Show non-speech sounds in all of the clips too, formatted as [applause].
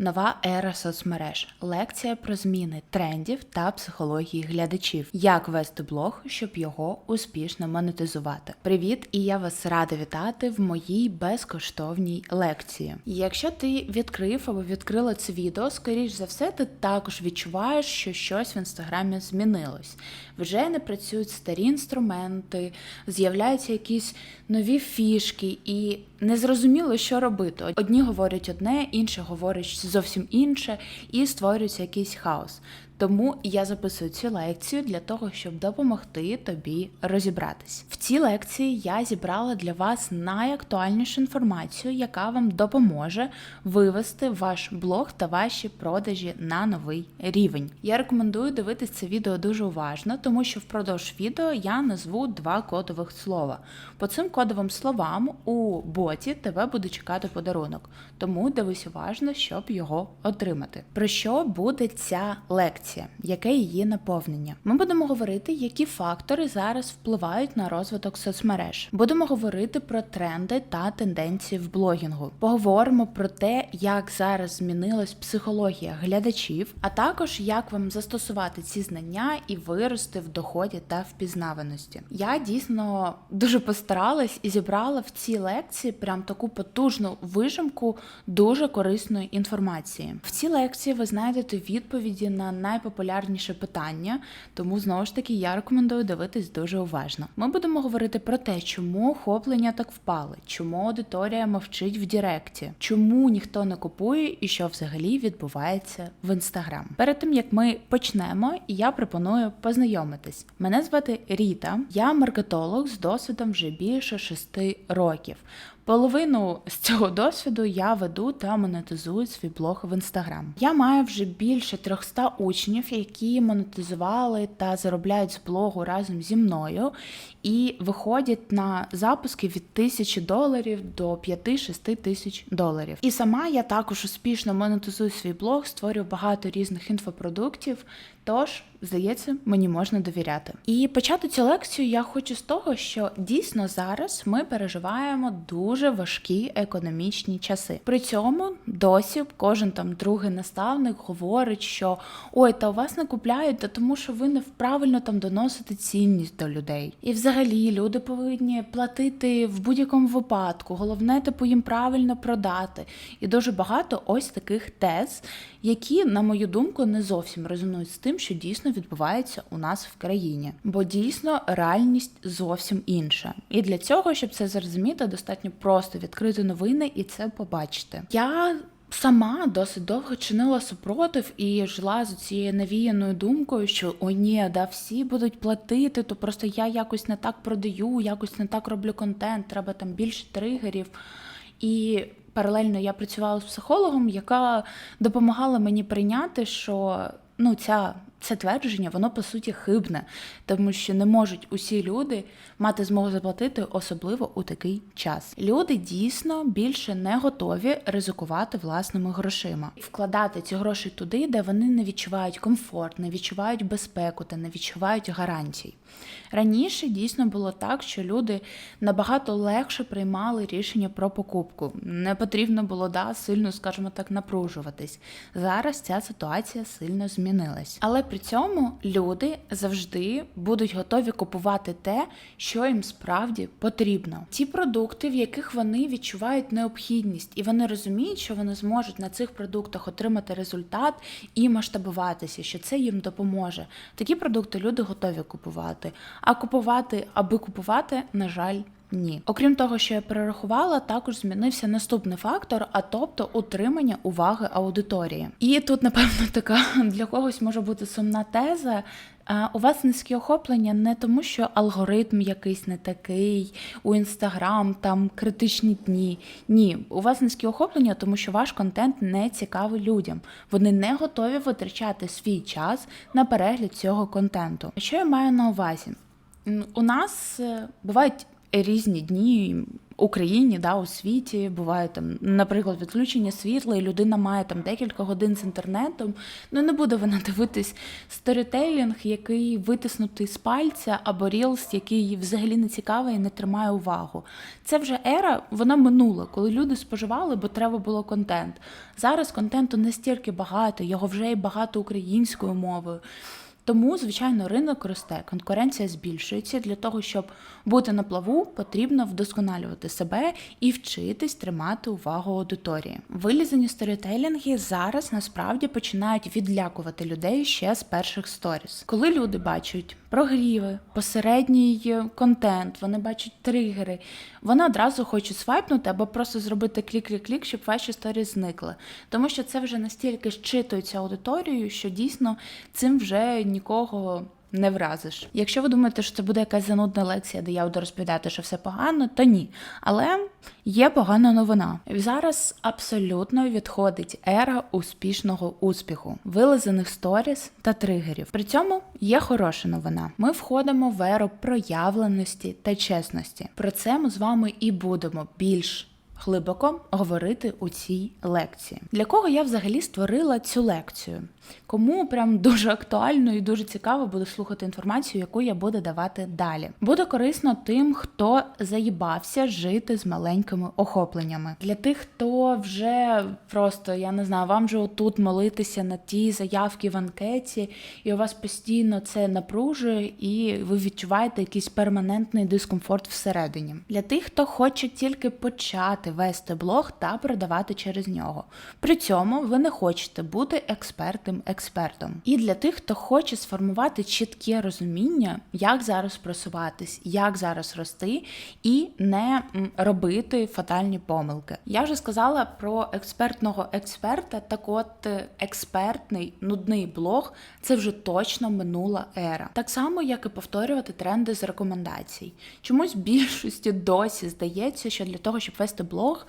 Нова ера соцмереж. Лекція про зміни трендів та психології глядачів. Як вести блог, щоб його успішно монетизувати. Привіт, і я вас рада вітати в моїй безкоштовній лекції. Якщо ти відкрив або відкрила це відео, скоріш за все, ти також відчуваєш, що щось в інстаграмі змінилось. Вже не працюють старі інструменти, з'являються якісь нові фішки, і незрозуміло, що робити. Одні говорять одне, інші говорять зовсім інше, і створюється якийсь хаос. Тому я записую цю лекцію для того, щоб допомогти тобі розібратись. В цій лекції я зібрала для вас найактуальнішу інформацію, яка вам допоможе вивести ваш блог та ваші продажі на новий рівень. Я рекомендую дивитись це відео дуже уважно, тому що впродовж відео я назву два кодових слова. По цим кодовим словам у боті тебе буде чекати подарунок, тому дивись уважно, щоб його отримати. Про що буде ця лекція? Яке її наповнення? Ми будемо говорити, які фактори зараз впливають на розвиток соцмереж. Будемо говорити про тренди та тенденції в блогінгу. Поговоримо про те, як зараз змінилась психологія глядачів, а також як вам застосувати ці знання і вирости в доході та впізнаваності. Я дійсно дуже постаралась і зібрала в цій лекції прям таку потужну вижимку дуже корисної інформації. В цій лекції ви знайдете відповіді на найпопулярніше питання, тому знову ж таки я рекомендую дивитись дуже уважно. Ми будемо говорити про те, чому охоплення так впали, чому аудиторія мовчить в Діректі, чому ніхто не купує і що взагалі відбувається в інстаграм. Перед тим як ми почнемо, я пропоную познайомитись. Мене звати Ріта, я маркетолог з досвідом вже більше шести років. Половину з цього досвіду я веду та монетизую свій блог в інстаграм. Я маю вже більше 300 учнів, які монетизували та заробляють з блогу разом зі мною, і виходять на запуски від тисячі доларів до 5-6 тисяч доларів. І сама я також успішно монетизую свій блог, створюю багато різних інфопродуктів. Тож, здається, мені можна довіряти. І почати цю лекцію я хочу з того, що дійсно зараз ми переживаємо дуже важкі економічні часи. При цьому досі кожен там другий наставник говорить, що ой, та у вас не купляють, та тому що ви не правильно там доносите цінність до людей. І взагалі люди повинні платити в будь-якому випадку. Головне, типу їм правильно продати. І дуже багато ось таких тез, які, на мою думку, не зовсім резонують з тим, що дійсно відбувається у нас в країні, бо дійсно реальність зовсім інша. І для цього, щоб це зрозуміти, достатньо просто відкрити новини і це побачити. Я Сама досить довго чинила супротив і жила з цією навіяною думкою, що о ні, да всі будуть платити, то просто я якось не так продаю, якось не так роблю контент, треба там більше тригерів. І паралельно я працювала з психологом, яка допомагала мені прийняти, що ну ця. Це твердження, воно по суті хибне, тому що не можуть усі люди мати змогу заплатити, особливо у такий час. Люди дійсно більше не готові ризикувати власними грошима, вкладати ці гроші туди, де вони не відчувають комфорт, не відчувають безпеку та не відчувають гарантій. Раніше дійсно було так, що люди набагато легше приймали рішення про покупку. Не потрібно було да, сильно, скажімо так, напружуватись. Зараз ця ситуація сильно змінилась. Але при цьому люди завжди будуть готові купувати те, що їм справді потрібно. Ті продукти, в яких вони відчувають необхідність, і вони розуміють, що вони зможуть на цих продуктах отримати результат і масштабуватися, що це їм допоможе. Такі продукти люди готові купувати. А купувати, аби купувати, на жаль. Ні, окрім того, що я перерахувала, також змінився наступний фактор, а тобто утримання уваги аудиторії. І тут, напевно, [laughs] така для когось може бути сумна теза. У вас низькі охоплення не тому, що алгоритм якийсь не такий, у інстаграм там критичні дні. Ні, у вас низькі охоплення, тому що ваш контент не цікавий людям. Вони не готові витрачати свій час на перегляд цього контенту. Що я маю на увазі? У нас бувають різні дні. Україні, да, у світі буває там, наприклад, відключення світла, і людина має там декілька годин з інтернетом. Ну не буде вона [laughs] дивитись сторітейлінг, який витиснутий з пальця, або рілс, який їй взагалі не цікавий і не тримає увагу. Це вже ера, вона минула, коли люди споживали, бо треба було контент. Зараз контенту настільки багато, його вже і багато українською мовою. Тому, звичайно, ринок росте, конкуренція збільшується. Для того, щоб бути на плаву, потрібно вдосконалювати себе і вчитись тримати увагу аудиторії. Вилізані сторітелінги зараз насправді починають відлякувати людей ще з перших сторіс. Коли люди бачать прогріви, посередній контент, вони бачать тригери, вони одразу хочуть свайпнути або просто зробити клік-клік-клік, щоб ваші історії зникли. Тому що це вже настільки щитується аудиторією, що дійсно цим вже нікого. Не вразиш. Якщо ви думаєте, що це буде якась занудна лекція, де я буду розповідати, що все погано, то ні. Але є погана новина. Зараз абсолютно відходить ера успішного успіху, вилизаних сторіс та тригерів. При цьому є хороша новина. Ми входимо в еру проявленості та чесності. Про це ми з вами і будемо більш глибоко говорити у цій лекції. Для кого я взагалі створила цю лекцію? Кому прям дуже актуально і дуже цікаво буде слухати інформацію, яку я буду давати далі. Буде корисно тим, хто заїбався жити з маленькими охопленнями. Для тих, хто вже просто я не знаю, вам же отут молитися на ті заявки в анкеті, і у вас постійно це напружує, і ви відчуваєте якийсь перманентний дискомфорт всередині. Для тих, хто хоче тільки почати вести блог та продавати через нього. При цьому ви не хочете бути експертним експертом. І для тих, хто хоче сформувати чітке розуміння, як зараз просуватись, як зараз рости, і не робити фатальні помилки. Я вже сказала про експертного експерта. Так, от е, експертний нудний блог це вже точно минула ера. Так само, як і повторювати тренди з рекомендацій. Чомусь більшості досі здається, що для того, щоб вести блог, blog.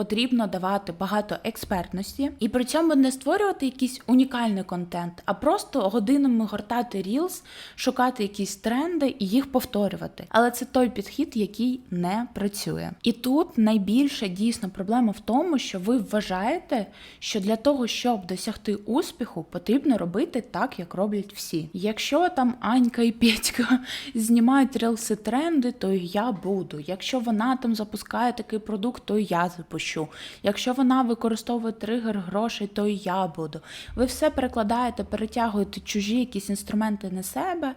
Потрібно давати багато експертності і при цьому не створювати якийсь унікальний контент, а просто годинами гортати рілс, шукати якісь тренди і їх повторювати. Але це той підхід, який не працює. І тут найбільша дійсно проблема в тому, що ви вважаєте, що для того, щоб досягти успіху, потрібно робити так, як роблять всі. Якщо там Анька і Петька [laughs] знімають рілси тренди, то я буду. Якщо вона там запускає такий продукт, то я запущу. Якщо вона використовує тригер грошей, то і я буду. Ви все перекладаєте, перетягуєте чужі якісь інструменти на себе,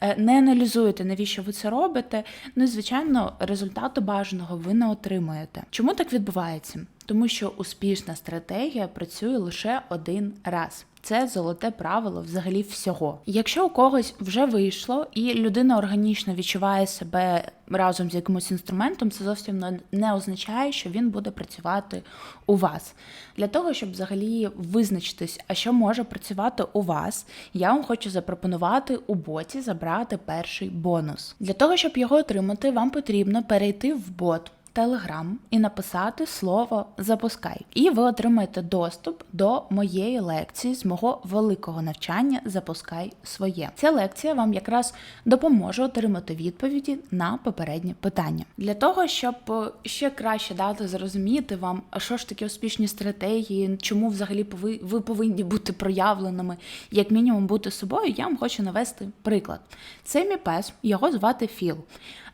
е, не аналізуєте, навіщо ви це робите. Ну і звичайно, результату бажаного ви не отримуєте. Чому так відбувається? Тому що успішна стратегія працює лише один раз. Це золоте правило взагалі всього. Якщо у когось вже вийшло, і людина органічно відчуває себе разом з якимось інструментом, це зовсім не- означає, що він буде працювати у вас. Для того, щоб взагалі визначитись, а що може працювати у вас, я вам хочу запропонувати у боті забрати перший бонус. Для того, щоб його отримати, вам потрібно перейти в бот. Телеграм і написати слово запускай, і ви отримаєте доступ до моєї лекції з мого великого навчання Запускай своє. Ця лекція вам якраз допоможе отримати відповіді на попередні питання. Для того, щоб е, ще краще дати зрозуміти вам, що ж таке успішні стратегії, чому взагалі ви повинні бути проявленими, як мінімум бути собою, я вам хочу навести приклад. Це мій пес, його звати Філ.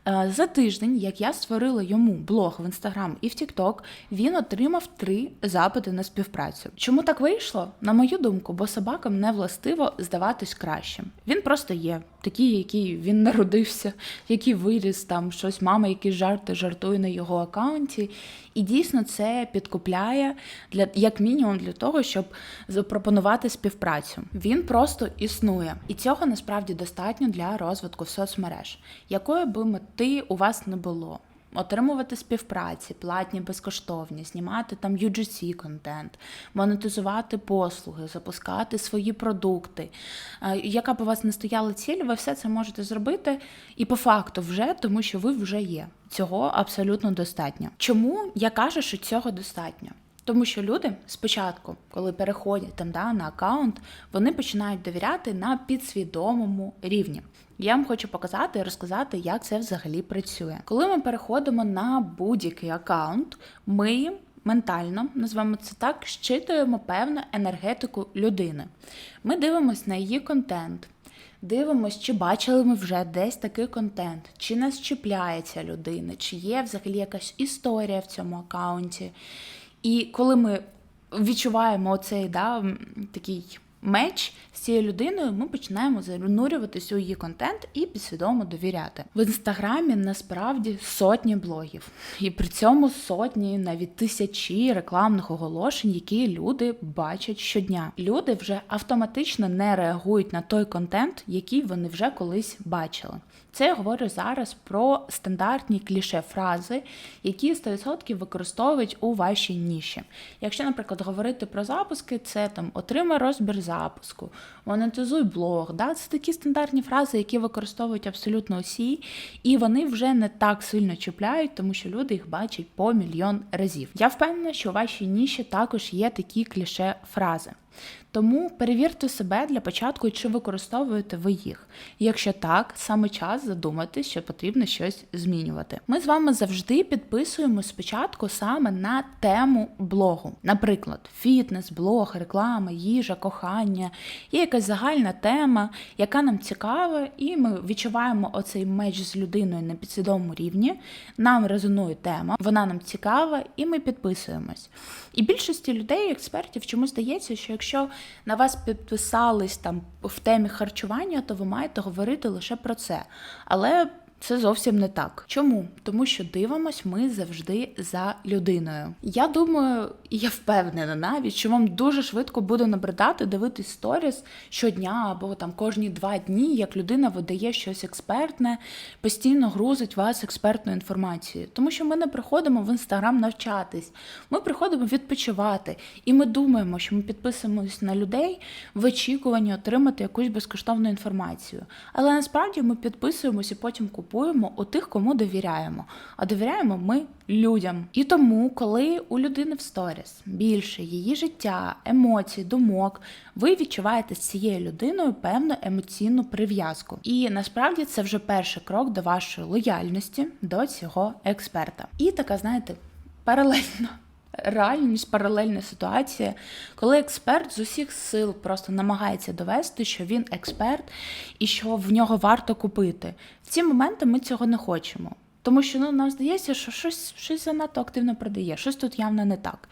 Е, За тиждень, як я створила йому блог в інстаграм і в Тікток, він отримав три запити на співпрацю. Чому так вийшло? На мою думку, бо собакам не властиво здаватись кращим. Він просто є такий, який він народився, який виріс там щось, мама, якісь жарти жартує на його аккаунті. І дійсно це підкупляє для як мінімум для того, щоб запропонувати співпрацю. Він просто існує, і цього насправді достатньо для розвитку соцмереж, якої би мети у вас не було. Отримувати співпраці, платні, безкоштовні, знімати там UGC контент, монетизувати послуги, запускати свої продукти. Е, Яка б у вас не стояла ціль, ви все це можете зробити і по факту вже, тому що ви вже є. Цього абсолютно достатньо. Чому я кажу, що цього достатньо? Тому що люди спочатку, коли переходять там да, на аккаунт, вони починають довіряти на підсвідомому рівні. Я вам хочу показати і розказати, як це взагалі працює. Коли ми переходимо на будь-який аккаунт, ми ментально, назвемо це так, щитуємо певну енергетику людини. Ми дивимося на її контент. Дивимось, чи бачили ми вже десь такий контент, чи нас чіпляється людина, чи є взагалі якась історія в цьому аккаунті. І коли ми відчуваємо оцей да, такий меч з цією людиною, ми починаємо занурюватися у її контент і підсвідомо довіряти. В інстаграмі насправді сотні блогів, і при цьому сотні, навіть тисячі рекламних оголошень, які люди бачать щодня. Люди вже автоматично не реагують на той контент, який вони вже колись бачили. Це я говорю зараз про стандартні кліше фрази, які 100% використовують у вашій ніші. Якщо, наприклад, говорити про запуски, це там отримай розбір запуску, монетизуй блог. Да? Це такі стандартні фрази, які використовують абсолютно усі, і вони вже не так сильно чіпляють, тому що люди їх бачать по мільйон разів. Я впевнена, що у вашій ніші також є такі кліше фрази. Тому перевірте себе для початку, чи використовуєте ви їх. Якщо так, саме час задуматись, що потрібно щось змінювати. Ми з вами завжди підписуємо спочатку саме на тему блогу. Наприклад, фітнес, блог, реклама, їжа, кохання. Є якась загальна тема, яка нам цікава, і ми відчуваємо оцей меч з людиною на підсвідомому рівні. Нам резонує тема, вона нам цікава, і ми підписуємось. І більшості людей, експертів, чомусь здається, що якщо на вас підписались там в темі харчування, то ви маєте говорити лише про це. Але це зовсім не так. Чому? Тому що дивимось ми завжди за людиною. Я думаю, і я впевнена навіть, що вам дуже швидко буде набридати дивитись сторіс щодня або там кожні два дні, як людина видає щось експертне, постійно грузить вас експертною інформацією. Тому що ми не приходимо в інстаграм навчатись, ми приходимо відпочивати, і ми думаємо, що ми підписуємось на людей в очікуванні отримати якусь безкоштовну інформацію. Але насправді ми підписуємось і потім купуємо у тих, кому довіряємо. А довіряємо ми людям. І тому, коли у людини в сторіс більше її життя, емоцій, думок, ви відчуваєте з цією людиною певну емоційну прив'язку. І насправді це вже перший крок до вашої лояльності до цього експерта. І така, знаєте, паралельно. Реальність, паралельна ситуація, коли експерт з усіх сил просто намагається довести, що він експерт і що в нього варто купити. В ці моменти ми цього не хочемо. Тому що ну, нам здається, що щось, щось занадто активно продає, щось тут явно не так.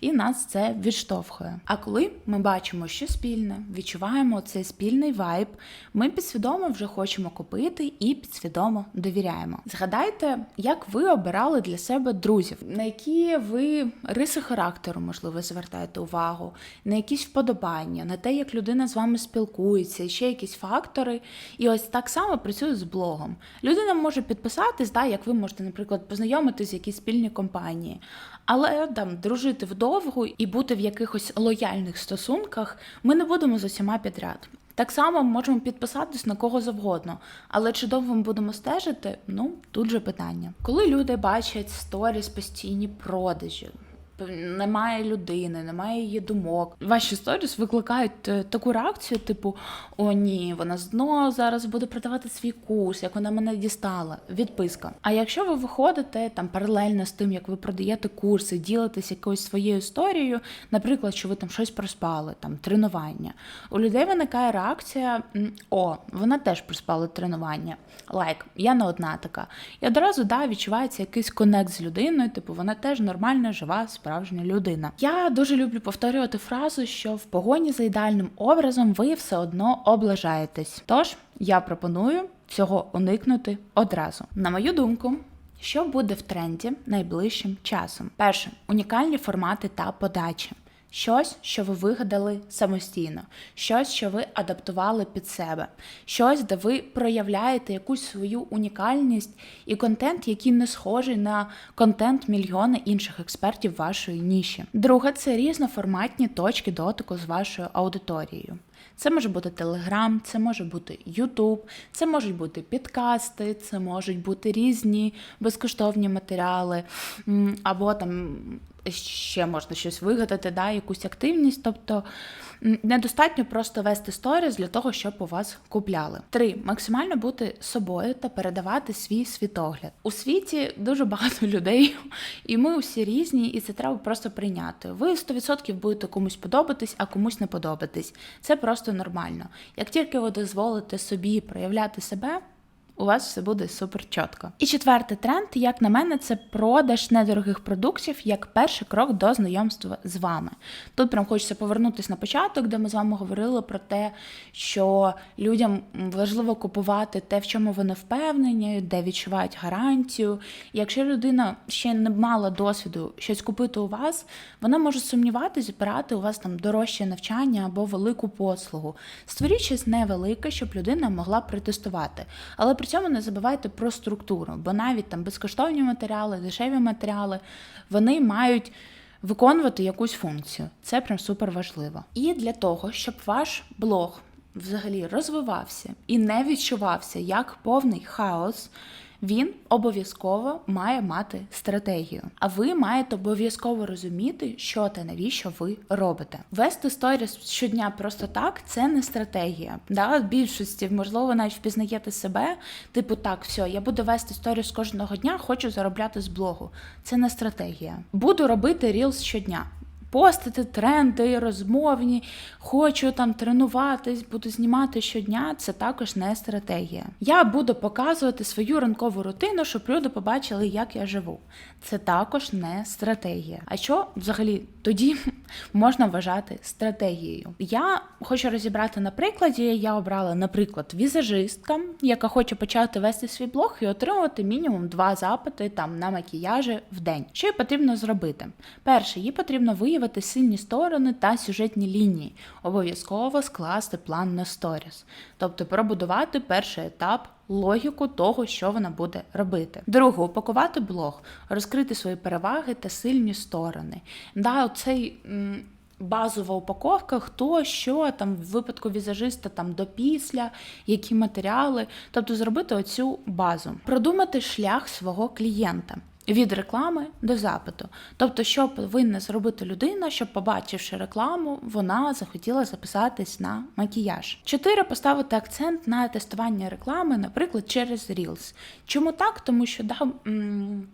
І нас це відштовхує. А коли ми бачимо, що спільне, відчуваємо цей спільний вайб, ми підсвідомо вже хочемо купити і підсвідомо довіряємо. Згадайте, як ви обирали для себе друзів, на які ви риси характеру, можливо, звертаєте увагу, на якісь вподобання, на те, як людина з вами спілкується, ще якісь фактори. І ось так само працює з блогом. Людина може підписатись, да, як ви можете, наприклад, познайомитись в якійсь спільній компанії, але там дружити вдовго і бути в якихось лояльних стосунках ми не будемо з усіма підряд. Так само можемо підписатись на кого завгодно, але чи довго ми будемо стежити? Ну тут же питання. Коли люди бачать сторіс постійні продажі. Немає людини, немає її думок. Ваші сторіс викликають е, таку реакцію, типу: О, ні, вона знову зараз буде продавати свій курс, як вона мене дістала. Відписка. А якщо ви виходите там паралельно з тим, як ви продаєте курси, ділитесь якоюсь своєю історією, наприклад, що ви там щось проспали, там тренування, у людей виникає реакція: О, вона теж проспала тренування. Лайк, я не одна така. І одразу да, відчувається якийсь конект з людиною, типу вона теж нормальна, жива, справжня людина. Я дуже люблю повторювати фразу, що в погоні за ідеальним образом ви все одно облажаєтесь. Тож я пропоную цього уникнути одразу. На мою думку. Що буде в тренді найближчим часом? Перше унікальні формати та подачі. Щось, що ви вигадали самостійно, щось, що ви адаптували під себе, щось, де ви проявляєте якусь свою унікальність і контент, який не схожий на контент мільйона інших експертів вашої ніші. Друге, це різноформатні точки дотику з вашою аудиторією. Це може бути Телеграм, це може бути Ютуб, це можуть бути підкасти, це можуть бути різні безкоштовні матеріали, або там ще можна щось вигадати, да, якусь активність. Тобто недостатньо просто вести сторіс для того, щоб у вас купляли. Три максимально бути собою та передавати свій світогляд. У світі дуже багато [laughs] людей, і ми усі різні, і це треба просто прийняти. Ви 100% будете комусь подобатись, а комусь не подобатись. Це просто нормально. Як тільки ви дозволите собі проявляти себе. У вас все буде супер чітко. І четвертий тренд, як на мене, це продаж недорогих продуктів як перший крок до знайомства з вами. Тут прям хочеться повернутися на початок, де ми з вами говорили про те, що людям важливо купувати те, в чому вони впевнені, де відчувають гарантію. Якщо людина ще не мала досвіду щось купити у вас, вона може сумніватися, брати у вас там дорожче навчання або велику послугу. Створіть щось невелике, щоб людина могла протестувати. Але при цьому не забувайте про структуру, бо навіть там безкоштовні матеріали, дешеві матеріали, вони мають. Виконувати якусь функцію, це прям супер важливо. І для того, щоб ваш блог взагалі розвивався і не відчувався як повний хаос, він обов'язково має мати стратегію. А ви маєте обов'язково розуміти, що та навіщо ви робите. Вести сторіс щодня просто так це не стратегія. Да? Більшості, можливо, навіть впізнаєте себе, типу, так, все, я буду вести сторіс кожного дня, хочу заробляти з блогу. Це не стратегія. Буду робити рілс щодня. Постити тренди, розмовні, хочу там тренуватись, буду знімати щодня. Це також не стратегія. Я буду показувати свою ранкову рутину, щоб люди побачили, як я живу. Це також не стратегія. А що взагалі тоді можна вважати стратегією? Я хочу розібрати на прикладі. Я обрала, наприклад, візажистка, яка хоче почати вести свій блог і отримувати мінімум два запити там на макіяжі в день. Що їй потрібно зробити? Перше, їй потрібно виявити сильні сторони та сюжетні лінії. Обов'язково скласти план на сторіс, тобто пробудувати перший етап. Логіку того, що вона буде робити. Друге, упакувати блог, розкрити свої переваги та сильні сторони. Да, оцей базова упаковка, хто що там в випадку візажиста там до після, які матеріали, тобто зробити оцю базу, продумати шлях свого клієнта. Від реклами до запиту, тобто, що повинна зробити людина, щоб, побачивши рекламу, вона захотіла записатись на макіяж. Чотири поставити акцент на тестування реклами, наприклад, через Reels. Чому так? Тому що да, м,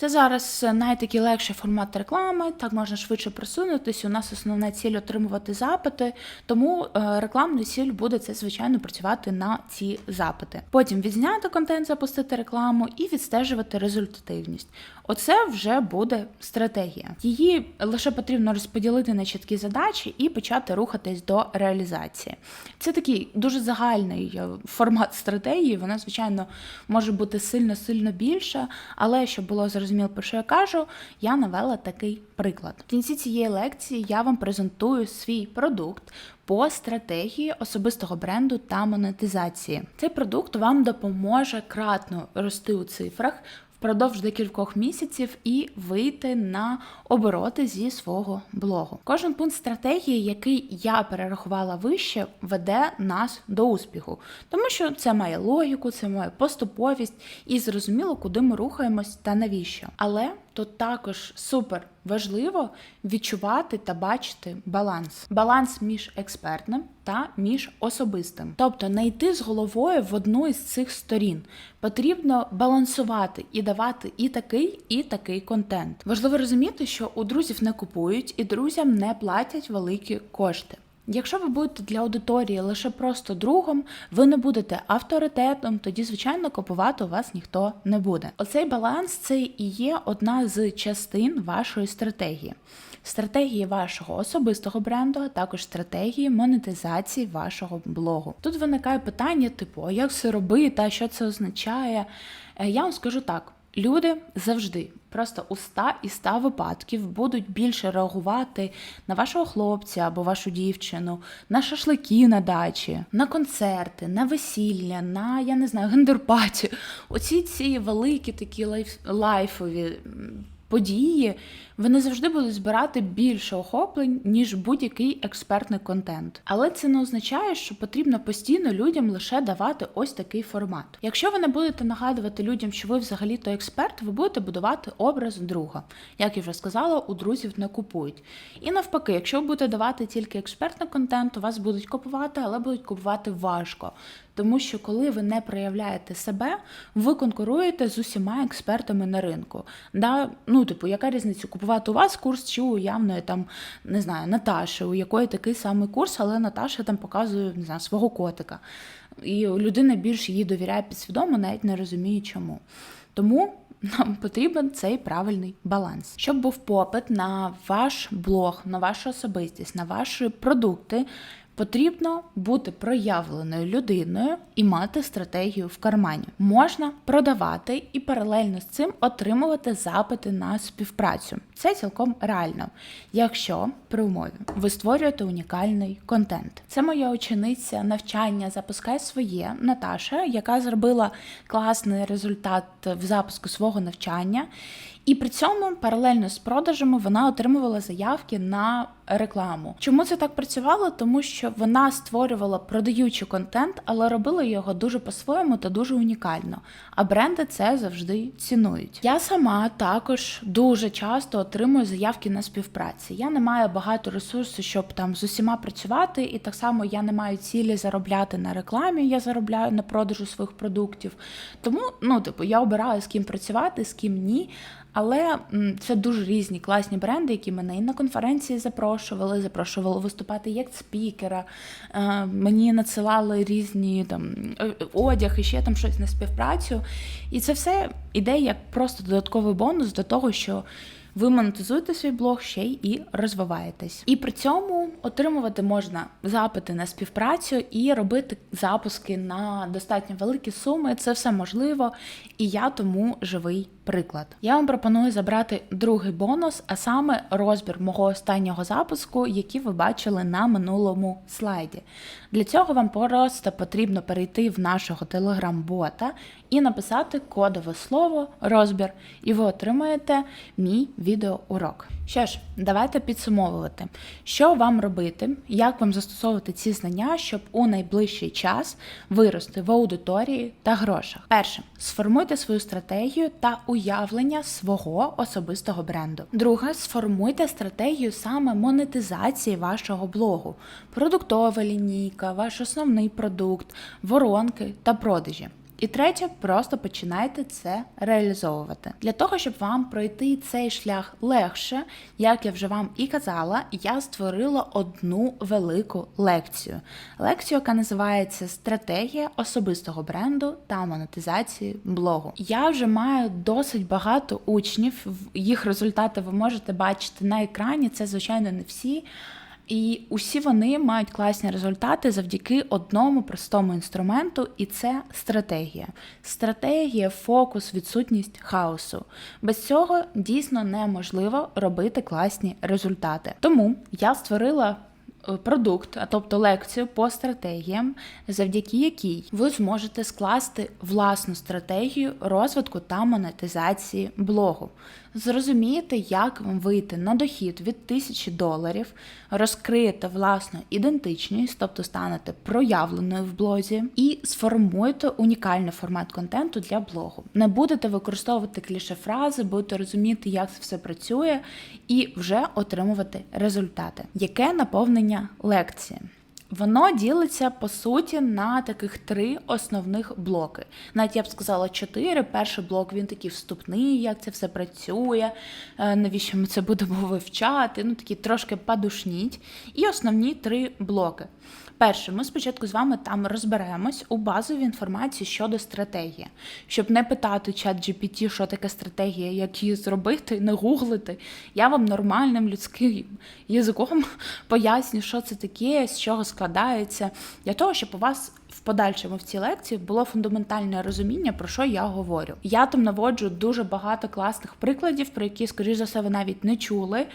це зараз найтакий легший формат реклами, так можна швидше просунутися. У нас основна ціль отримувати запити, тому рекламна рекламний ціль буде це, звичайно, працювати на ці запити. Потім відзняти контент, запустити рекламу і відстежувати результативність. Оце вже буде стратегія. Її лише потрібно розподілити на чіткі задачі і почати рухатись до реалізації. Це такий дуже загальний е, формат стратегії. Вона, звичайно, може бути сильно-сильно більша, але щоб було зрозуміло, про що я кажу, я навела такий приклад. В кінці цієї лекції я вам презентую свій продукт. По стратегії особистого бренду та монетизації цей продукт вам допоможе кратно рости у цифрах впродовж декількох місяців і вийти на обороти зі свого блогу. Кожен пункт стратегії, який я перерахувала вище, веде нас до успіху, тому що це має логіку, це має поступовість і зрозуміло, куди ми рухаємось та навіщо. Але тут також супер важливо відчувати та бачити баланс. Баланс між експертним та між особистим. Тобто не йти з головою в одну із цих сторін. Потрібно балансувати і давати і такий, і такий контент. Важливо розуміти, що у друзів не купують і друзям не платять великі кошти. Якщо ви будете для аудиторії лише просто другом, ви не будете авторитетом, тоді, звичайно, купувати у вас ніхто не буде. Оцей баланс це і є одна з частин вашої стратегії. Стратегії вашого особистого бренду, а також стратегії монетизації вашого блогу. Тут виникає питання, типу, а як це робити, а що це означає? Е, Я вам скажу так. Люди завжди, просто у 100 і 100 випадків будуть більше реагувати на вашого хлопця або вашу дівчину, на шашлики на дачі, на концерти, на весілля, на я не знаю, гендерпаті. Оці ці великі такі лайф, лайфові події вони завжди будуть збирати більше охоплень, ніж будь-який експертний контент. Але це не означає, що потрібно постійно людям лише давати ось такий формат. Якщо ви не будете нагадувати людям, що ви взагалі то експерт, ви будете будувати образ друга. Як я вже сказала, у друзів не купують. І навпаки, якщо ви будете давати тільки експертний контент, то вас будуть купувати, але будуть купувати важко. Тому що коли ви не проявляєте себе, ви конкуруєте з усіма експертами на ринку. Да? Ну, типу, яка різниця купувати у вас курс чи у явної там не знаю, Наташі, у якої такий самий курс, але Наташа там показує не знаю, свого котика. І людина більше їй довіряє підсвідомо, навіть не розуміє чому. Тому нам потрібен цей правильний баланс, щоб був попит на ваш блог, на вашу особистість, на ваші продукти. Потрібно бути проявленою людиною і мати стратегію в кармані. Можна продавати і паралельно з цим отримувати запити на співпрацю. Це цілком реально, якщо при умові ви створюєте унікальний контент. Це моя учениця навчання Запускай своє Наташа, яка зробила класний результат в запуску свого навчання. І при цьому паралельно з продажами вона отримувала заявки на рекламу. Чому це так працювало? Тому що вона створювала продаючий контент, але робила його дуже по-своєму та дуже унікально. А бренди це завжди цінують. Я сама також дуже часто отримую заявки на співпраці. Я не маю багато ресурсу, щоб там з усіма працювати, і так само я не маю цілі заробляти на рекламі. Я заробляю на продажу своїх продуктів. Тому, ну типу, я обираю з ким працювати, з ким ні. Але це дуже різні класні бренди, які мене і на конференції запрошували, запрошували виступати як спікера. Е, мені надсилали різні там е, одяг і ще там щось на співпрацю. І це все іде як просто додатковий бонус до того, що ви монетизуєте свій блог ще й і розвиваєтесь. І при цьому отримувати можна запити на співпрацю і робити запуски на достатньо великі суми. Це все можливо, і я тому живий приклад. Я вам пропоную забрати другий бонус, а саме розбір мого останнього запуску, який ви бачили на минулому слайді. Для цього вам просто потрібно перейти в нашого телеграм-бота і написати кодове слово розбір, і ви отримаєте мій відеоурок. Що ж, давайте підсумовувати, що вам робити, як вам застосовувати ці знання, щоб у найближчий час вирости в аудиторії та грошах. Перше, сформуйте свою стратегію та уявлення свого особистого бренду. Друге, сформуйте стратегію саме монетизації вашого блогу, продуктова лінійка, ваш основний продукт, воронки та продажі. І третє, просто починайте це реалізовувати. Для того, щоб вам пройти цей шлях легше, як я вже вам і казала, я створила одну велику лекцію. Лекцію, яка називається Стратегія особистого бренду та монетизації блогу. Я вже маю досить багато учнів, їх результати ви можете бачити на екрані. Це, звичайно, не всі. І усі вони мають класні результати завдяки одному простому інструменту, і це стратегія. Стратегія, фокус, відсутність хаосу. Без цього дійсно неможливо робити класні результати. Тому я створила. Е, продукт, а тобто лекцію по стратегіям, завдяки якій ви зможете скласти власну стратегію розвитку та монетизації блогу зрозумієте, як вам вийти на дохід від тисячі доларів, розкриєте власну ідентичність, тобто станете проявленою в блозі, і сформуєте унікальний формат контенту для блогу. Не будете використовувати кліше фрази, будете розуміти, як це все працює, і вже отримувати результати. Яке наповнення лекції? Воно ділиться по суті на таких три основних блоки. Навіть я б сказала чотири. Перший блок він такий вступний, як це все працює, е, навіщо ми це будемо [laughs] вивчати. Ну такі трошки подушніть. І основні три блоки. Перше, ми спочатку з вами там розберемось у базовій інформації щодо стратегії, щоб не питати чат GPT, що таке стратегія, як її зробити, не гуглити. Я вам нормальним людським язиком [laughs] поясню, що це таке, з чого складається, для того, щоб у вас в подальшому в цій лекції було фундаментальне розуміння, про що я говорю. Я там наводжу дуже багато класних прикладів, про які, скоріш за все, ви навіть не чули.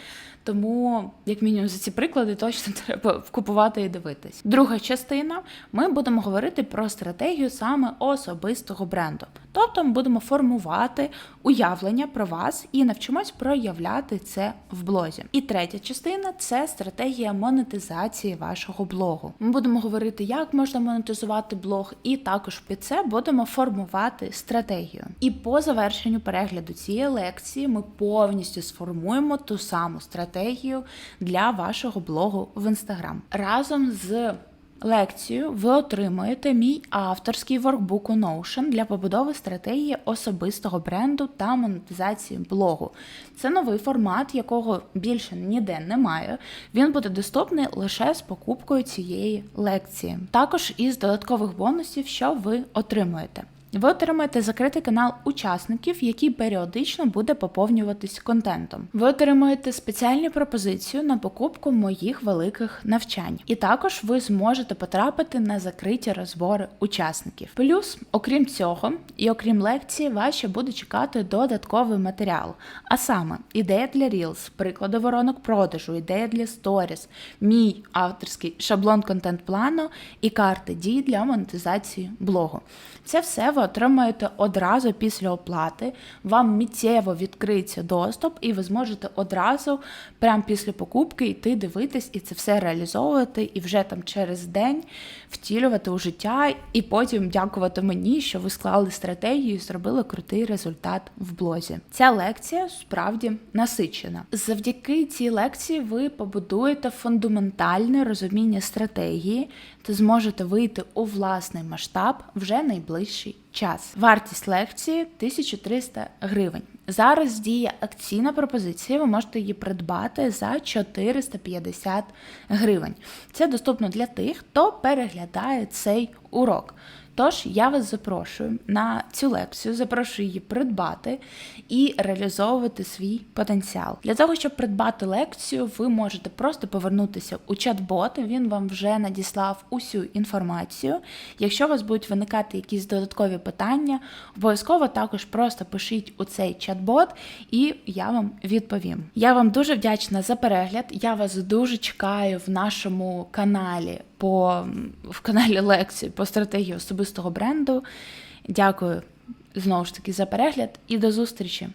Тому, як мінімум, за ці приклади точно [laughs] треба купувати і дивитись. Друга частина ми будемо говорити про стратегію саме особистого бренду. Тобто ми будемо формувати уявлення про вас і навчимось проявляти це в блозі. І третя частина це стратегія монетизації вашого блогу. Ми будемо говорити, як можна монетизувати блог, і також під це будемо формувати стратегію. І по завершенню перегляду цієї лекції ми повністю сформуємо ту саму стратегію для вашого блогу в інстаграм разом з. Лекцію ви отримуєте мій авторський воркбук у Notion для побудови стратегії особистого бренду та монетизації блогу. Це новий формат, якого більше ніде немає. Він буде доступний лише з покупкою цієї лекції. Також із додаткових бонусів, що ви отримуєте. Ви отримаєте закритий канал учасників, який періодично буде поповнюватись контентом. Ви отримуєте спеціальну пропозицію на покупку моїх великих навчань, і також ви зможете потрапити на закриті розбори учасників. Плюс, окрім цього, і окрім лекції, вас ще буде чекати додатковий матеріал. А саме ідея для Reels, приклади воронок продажу, ідея для Stories, мій авторський шаблон контент-плану і карти дій для монетизації блогу. Це все ви отримаєте одразу після оплати. Вам миттєво відкриється доступ, і ви зможете одразу, прямо після покупки, йти дивитись і це все реалізовувати, і вже там через день втілювати у життя, і потім дякувати мені, що ви склали стратегію і зробили крутий результат в блозі. Ця лекція справді насичена. Завдяки цій лекції ви побудуєте фундаментальне розуміння стратегії та зможете вийти у власний масштаб вже найближчий час. Вартість лекції 1300 гривень. Зараз діє акційна пропозиція, ви можете її придбати за 450 гривень. Це доступно для тих, хто переглядає цей урок. Тож я вас запрошую на цю лекцію, запрошую її придбати і реалізовувати свій потенціал. Для того, щоб придбати лекцію, ви можете просто повернутися у чат-бот, він вам вже надіслав усю інформацію. Якщо у вас будуть виникати якісь додаткові питання, обов'язково також просто пишіть у цей чат-бот, і я вам відповім. Я вам дуже вдячна за перегляд. Я вас дуже чекаю в нашому каналі по в каналі лекції по стратегії особистого бренду. Дякую знову ж таки за перегляд і до зустрічі!